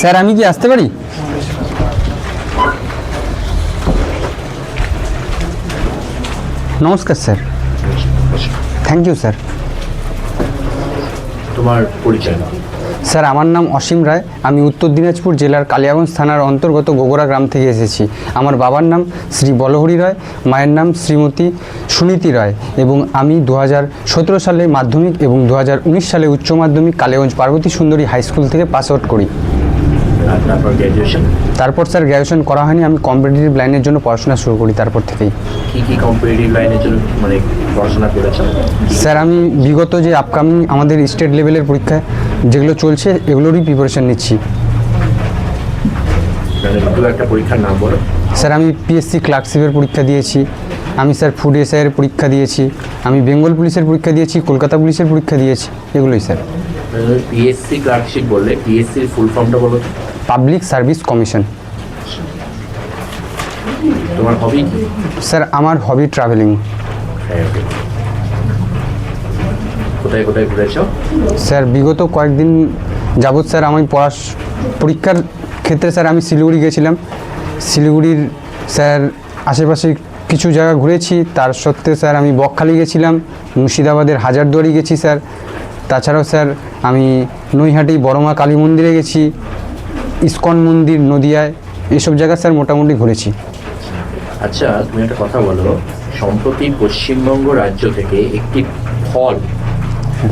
Sir আমি কি আসতে পারি? নমস্কার স্যার। Thank you sir. তোমার পরিচয় স্যার আমার নাম অসীম রায়। আমি উত্তর দিনাজপুর জেলার কালিয়াগঞ্জ থানার অন্তর্গত গোগরা গ্রাম থেকে এসেছি। আমার বাবার নাম শ্রী বলহরি রায় মায়ের নাম শ্রীমতী সুনীতি রায় এবং আমি দু সতেরো সালে মাধ্যমিক এবং দু হাজার উনিশ সালে উচ্চ মাধ্যমিক কালিয়াগঞ্জ পার্বতী সুন্দরী হাই স্কুল থেকে পাস আউট করি। গ্র্যাজুয়েশন তারপর স্যার গ্র্যাজুয়েশন করা হয়নি আমি কম্পিটিটিভ লাইনের জন্য পড়াশোনা শুরু করি তারপর থেকেই। কি কি কম্পিটিটিভ লাইনের জন্য মানে পড়াশোনা করেছ স্যার আমি বিগত যে আপকামিং আমাদের স্টেট লেভেলের পরীক্ষা যেগুলো চলছে এগুলোরই প্রিপারেশন নিচ্ছি। মানে একটা পরীক্ষার নাম বলো। স্যার আমি পিএসসি ক্লার্কশিপের পরীক্ষা দিয়েছি আমি স্যার ফুড এসআইয়ের পরীক্ষা দিয়েছি আমি বেঙ্গল পুলিশের পরীক্ষা দিয়েছি কলকাতা পুলিশের পরীক্ষা দিয়েছি এগুলোই স্যার। পিএসসি ক্লার্কশিপ বললে পিএসসির ফুল ফর্মটা বলো? Public service commission. তোমার হবি স্যার আমার হবি ট্রাভেলিং কোথায় কোথায় ঘুরেছো? স্যার বিগত কয়েকদিন যাবৎ স্যার আমি পড়াশ পরীক্ষার ক্ষেত্রে স্যার আমি শিলিগুড়ি গেছিলাম। শিলিগুড়ির স্যার আশেপাশে কিছু জায়গা ঘুরেছি। তার সত্ত্বেও স্যার আমি বকখালি গেছিলাম। মুর্শিদাবাদের হাজারদুয়ারি গেছি স্যার। তাছাড়াও স্যার আমি নৈহাটি বড়মা কালী মন্দিরে গেছি। ইস্কন মন্দির নদিয়ায় এসব জায়গা স্যার মোটামুটি ঘুরেছি। আচ্ছা তুমি একটা কথা বলো। সম্প্রতি পশ্চিমবঙ্গ রাজ্য থেকে একটি ফল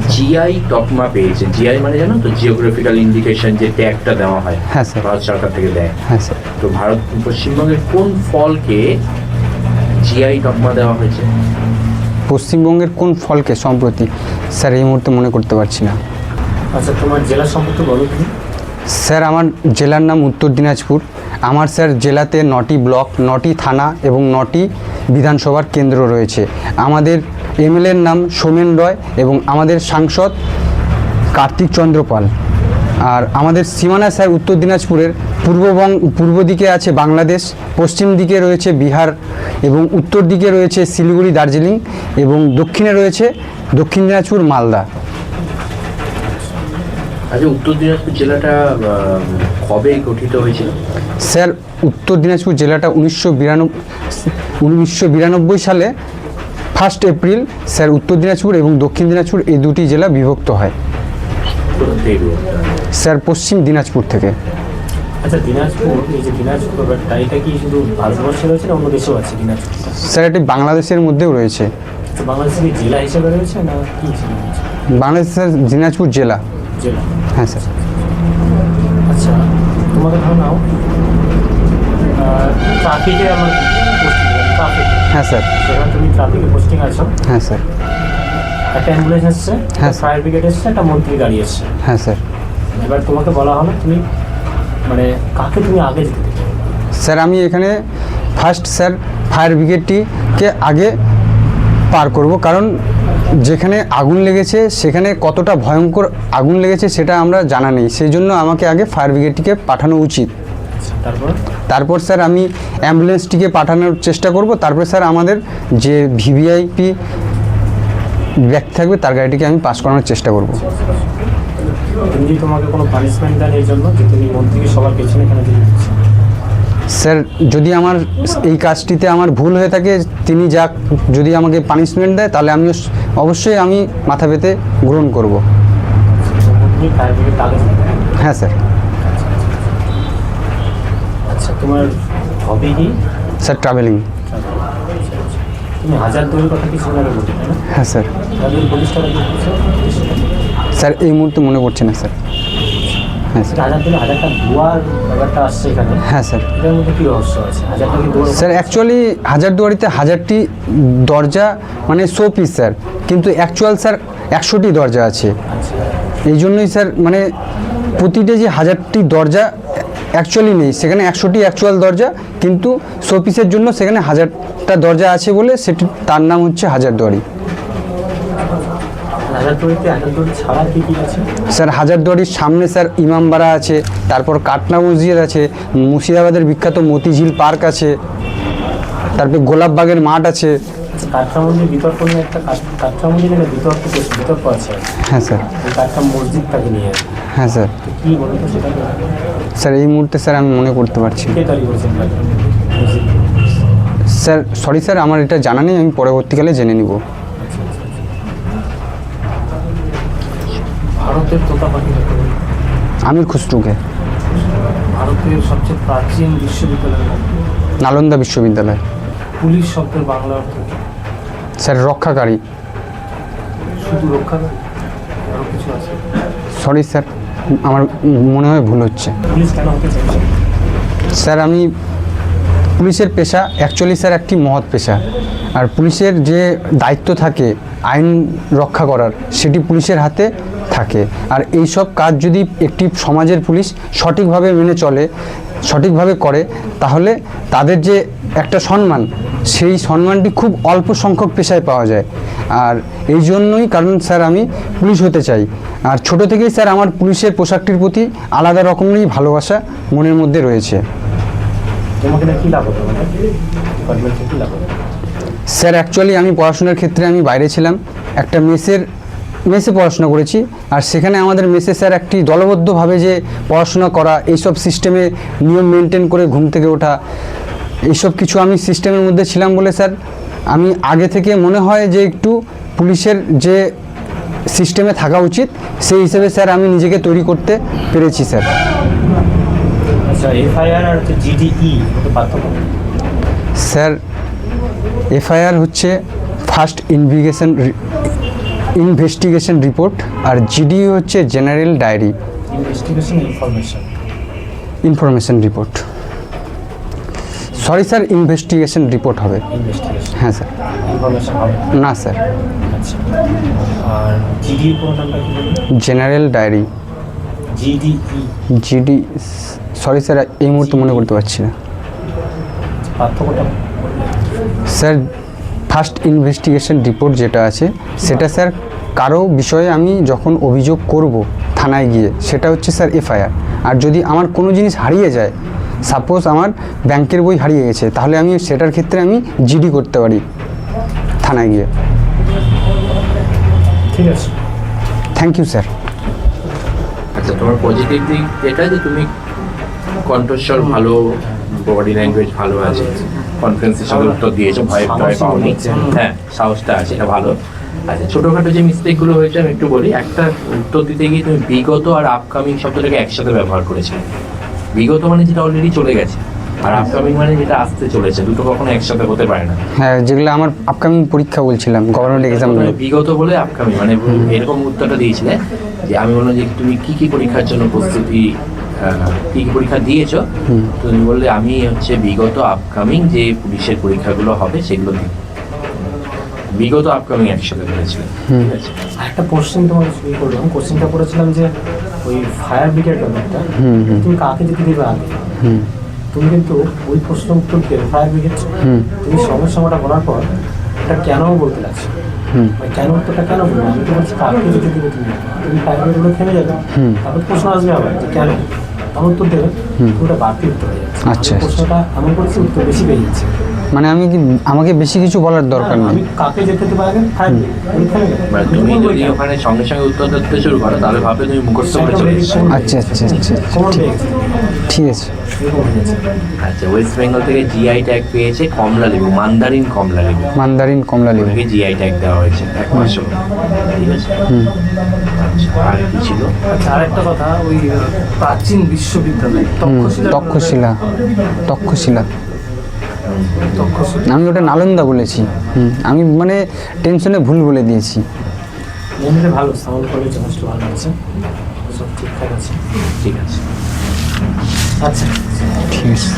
জিআই তকমা পেয়েছে জিআই মানে জানো তো জিওগ্রাফিক্যাল ইন্ডিকেশন যে ট্যাগটা দেওয়া হয়। হ্যাঁ, স্যার। ভারত সরকার থেকে দেয়। হ্যাঁ স্যার। তো ভারত পশ্চিমবঙ্গের কোন ফলকে জিআই তকমা দেওয়া হয়েছে? পশ্চিমবঙ্গের কোন ফলকে সম্প্রতি? স্যার এই মুহূর্তে মনে করতে পারছি না। আচ্ছা তোমার জেলা সম্পর্কে বলো তুমি। স্যার, আমার জেলার নাম উত্তর দিনাজপুর। আমার স্যার, জেলাতে নটি ব্লক, নটি থানা এবং নটি বিধানসভার কেন্দ্র রয়েছে। আমাদের এমএলএর নাম সোমেন রয় এবং আমাদের সাংসদ কার্তিক চন্দ্র পাল। আর আমাদের সীমানা স্যার উত্তর দিনাজপুরের পূর্ববঙ্গ পূর্ব দিকে আছে বাংলাদেশ, পশ্চিম দিকে রয়েছে বিহার এবং উত্তর দিকে রয়েছে শিলিগুড়ি, দার্জিলিং এবং দক্ষিণে রয়েছে দক্ষিণ দিনাজপুর, মালদা। আচ্ছা উত্তর দিনাজপুর জেলাটা কবে গঠিত হয়েছিল? স্যার উত্তর দিনাজপুর জেলাটা উনিশশো বিরানব্বই উনিশশো বিরানব্বই সালে ফার্স্ট এপ্রিল স্যার উত্তর দিনাজপুর এবং দক্ষিণ দিনাজপুর এই দুটি জেলা বিভক্ত হয়? স্যার পশ্চিম দিনাজপুর থেকে। আচ্ছা দিনাজপুর এই যে দিনাজপুর এটা কি শুধু ভারতবর্ষে রয়েছে না অন্য দেশেও আছে দিনাজপুরটা স্যার এটি বাংলাদেশের মধ্যেও রয়েছে। তো বাংলাদেশে কি জেলা হিসেবে রয়েছে না কি হিসেবে রয়েছে? বাংলাদেশ দিনাজপুর জেলা। জেলা। হ্যাঁ স্যার। আচ্ছা তোমাকে ধরো নাও। ট্রাফিকে আমার ট্রাফিক হ্যাঁ স্যার। সেখানে তুমি ট্রাফিকে পোস্টিং আছো। হ্যাঁ স্যার। একটা অ্যাম্বুলেন্স এসছে হ্যাঁ। ফায়ার ব্রিগেড এসছে একটা মন্ত্রী গাড়ি এসছে। হ্যাঁ স্যার। এবার তোমাকে বলা হলো তুমি মানে কাকে তুমি আগে যেতে দেবে? স্যার আমি এখানে ফার্স্ট স্যার ফায়ার ব্রিগেডটিকে আগে পার করব। কারণ যেখানে আগুন লেগেছে সেখানে কতটা ভয়ঙ্কর আগুন লেগেছে সেটা আমরা জানা নেই। সেই জন্য আমাকে আগে ফায়ার ব্রিগেডটিকে পাঠানো উচিত। আচ্ছা, তারপর? তারপর স্যার আমি অ্যাম্বুলেন্সটিকে পাঠানোর চেষ্টা করব। তারপর স্যার আমাদের যে ভিভিআইপি ব্যক্তি থাকবে তার গাড়িটিকে আমি পাস করানোর চেষ্টা করব। তোমাকে কোনো পানিশমেন্ট দেন এই জন্য? যে তুমি মন্ত্রীকে সবার পেছনে দিচ্ছ স্যার যদি আমার এই কাজটিতে আমার ভুল হয়ে থাকে তিনি যা যদি আমাকে পানিশমেন্ট দেয় তাহলে আমি অবশ্যই আমি মাথা পেতে গ্রহণ করব। হ্যাঁ স্যার। আচ্ছা তোমার হবি কি? স্যার ট্রাভেলিং হ্যাঁ স্যার। স্যার এই মুহূর্তে মনে পড়ছে না স্যার। হ্যাঁ স্যার। দুয়ার স্যার। অ্যাকচুয়ালি হাজারদুয়ারিতে হাজারটি দরজা মানে শো পিস স্যার। কিন্তু অ্যাকচুয়াল স্যার একশোটি দরজা আছে। আচ্ছা। এই জন্যই স্যার মানে প্রতিটি যে হাজারটি দরজা অ্যাকচুয়ালি নেই। সেখানে একশোটি অ্যাকচুয়াল দরজা কিন্তু শোপিসের জন্য সেখানে হাজারটা দরজা আছে বলে সেটি তার নাম হচ্ছে হাজারদুয়ারি স্যার হাজারদুয়ারির সামনে স্যার ইমামবাড়া আছে তারপর কাটনা মসজিদ আছে মুর্শিদাবাদের বিখ্যাত মতিঝিল পার্ক আছে তারপর গোলাপবাগের মাঠ আছে। আচ্ছা মন্দির বিতর্ক নিয়ে একটা কাঠ- মন্দির নিয়ে বিতর্ক বিতর্ক আছে? হ্যাঁ স্যার। এই মসজিদটাকে নিয়ে। হ্যাঁ স্যার। তো বলতো সেটা স্যার এই মুহূর্তে স্যার আমি মনে করতে পারছি? স্যার সরি স্যার আমার এটা জানা নেই আমি পরবর্তীকালে জেনে নিব আচ্ছা, আচ্ছা, আচ্ছা। ভারতের তোতা পাখি কাকে বলে? আমির খুসরুকে। ভারতের সবচেয়ে প্রাচীন বিশ্ববিদ্যালয় নালন্দা বিশ্ববিদ্যালয়। পুলিশ শব্দের বাংলা অর্থ কি? স্যার রক্ষাকারী। শুধু রক্ষা করে আরও কিছু আছে? সরি স্যার আমার মনে হয় ভুল হচ্ছে। পুলিশ কেন হতে চাইছে? স্যার আমি পুলিশের পেশা অ্যাকচুয়ালি স্যার একটি মহৎ পেশা। আর পুলিশের যে দায়িত্ব থাকে আইন রক্ষা করার সেটি পুলিশের হাতে থাকে। আর এই সব কাজ যদি একটি সমাজের পুলিশ সঠিকভাবে মেনে চলে সঠিকভাবে করে তাহলে তাদের যে একটা সম্মান সেই সম্মানটি খুব অল্প সংখ্যক পেশায় পাওয়া যায়। আর এই জন্যই কারণ স্যার আমি পুলিশ হতে চাই। আর ছোট থেকেই স্যার আমার পুলিশের পোশাকটির প্রতি আলাদা রকমেরই ভালোবাসা মনের মধ্যে রয়েছে। মানে? স্যার অ্যাকচুয়ালি আমি পড়াশোনার ক্ষেত্রে আমি বাইরে ছিলাম। একটা মেসের মেসে পড়াশোনা করেছি। আর সেখানে আমাদের মেসে স্যার একটি দলবদ্ধভাবে যে পড়াশোনা করা এইসব সিস্টেমে নিয়ম মেনটেন করে ঘুম থেকে ওঠা এইসব কিছু আমি সিস্টেমের মধ্যে ছিলাম বলে স্যার আমি আগে থেকে মনে হয় যে একটু পুলিশের যে সিস্টেমে থাকা উচিত সেই হিসেবে স্যার আমি নিজেকে তৈরি করতে পেরেছি স্যার। আচ্ছা স্যার এফআইআর হচ্ছে ফার্স্ট ইনভিগেশন ইনভেস্টিগেশন রিপোর্ট আর জিডি হচ্ছে general diary investigation information information report sorry sir investigation report হবে। হ্যাঁ স্যার না sir general diary GD sorry sir এই মুহূর্তে মনে করতে পারছি না। স্যার ফার্স্ট ইনভেস্টিগেশন রিপোর্ট যেটা আছে সেটা স্যার কারও বিষয়ে আমি যখন অভিযোগ করব থানায় গিয়ে সেটা হচ্ছে স্যার এফআইআর। আর যদি আমার কোনো জিনিস হারিয়ে যায় সাপোজ আমার ব্যাংকের বই হারিয়ে গেছে তাহলে আমি সেটার ক্ষেত্রে আমি জিডি করতে পারি থানায় গিয়ে। ঠিক আছে। থ্যাংক ইউ স্যার আচ্ছা তোমার পজিটিভ দিক এটা যে তুমি কণ্ঠস্বর ভালো বডি ল্যাঙ্গুয়েজ ভালো আছে কনফিডেন্সের সাথে উত্তর দিয়েছ ভয় ভয় পাওনি। হ্যাঁ সাহসটা আছে এটা ভালো। আচ্ছা ছোটোখাটো যে মিস্টেকগুলো হয়েছে আমি একটু বলি। একটা উত্তর দিতে গিয়ে তুমি বিগত আর আপকামিং শব্দটাকে একসাথে ব্যবহার করেছিলে। বিগত মানে যেটা অলরেডি চলে গেছে আর আপকামিং মানে যেটা আসতে চলেছে। দুটো কখনো একসাথে হতে পারে না। হ্যাঁ যেগুলো আমার আপকামিং পরীক্ষা বলছিলাম গভর্নমেন্ট এক্সামগুলো মানে বিগত বলে আপকামিং মানে এরকম উত্তরটা দিয়েছিলে যে আমি বললাম যে তুমি কি কি পরীক্ষার জন্য প্রস্তুতি কি কি পরীক্ষা দিয়েছ? তুমি বললে আমি হচ্ছে বিগত আপকামিং যে পুলিশের পরীক্ষাগুলো হবে সেগুলো দিই। বিগত আপকামিং একসাথে করেছিল হুম। ঠিক আছে? আরেকটা কোশ্চেন তোমাকে শুরু করলাম কোশ্চেনটা করেছিলাম যে ওই ফায়ার ব্রিগেড ব্যাপারটা। তুমি কাকে যেতে দিবে আগে? হুম। তুমি কিন্তু ওই প্রশ্ন উত্তর দিয়ে ফায়ার ব্রিগেড। তুমি সমস্যাটা বলার পর এটা কেন বলতে লাগছে হুম। কেন উত্তরটা কেন বলব আমি তো বলছি কাকে যেতে দিবে তুমি? তুমি ফায়ার ব্রিগেডগুলো থেমে যাবে। তারপর প্রশ্ন আসবে আবার যে কেন? তখন উত্তর দেবে। ওটা বাড়তি উত্তর হয়ে যাচ্ছে। আচ্ছা, প্রশ্নটা এমন করছি উত্তর বেশি যাচ্ছে। মানে আমি কি আমাকে বেশি কিছু বলার দরকার না, নেই। কাকে যেতে দেবো আগে তুমি থেমে যাবে মানে তুমি যদি ওখানে সঙ্গে সঙ্গে উত্তর দিতে শুরু করো তাহলে ভাবে তুমি মুখস্থ করে চলে আচ্ছা আচ্ছা আচ্ছা পেয়ে ঠিক আছে। হয়ে আচ্ছা ওয়েস্ট বেঙ্গল থেকে জিআই ট্যাগ পেয়েছে কমলা লেবু মান্দারিন কমলা লেবু। মান্দারিন কমলা লেবু। জিআই ট্যাগ দেওয়া হয়েছে এক মাস হলো। ঠিক আছে? হুম। আচ্ছা আর কি ছিল? আচ্ছা আরেকটা কথা ওই প্রাচীন বিশ্ববিদ্যালয় তক্ষশিলা তক্ষশিলা তক্ষশিলা। আমি ওটা নালন্দা বলেছি। হুম আমি মানে টেনশনে ভুল বলে দিয়েছি। এমনিতে ভালো সাউন্ড কোয়ালিটি যথেষ্ট ভালো আছে। সব ঠিকঠাক আছে। ঠিক আছে। আচ্ছা। ঠিক আছে।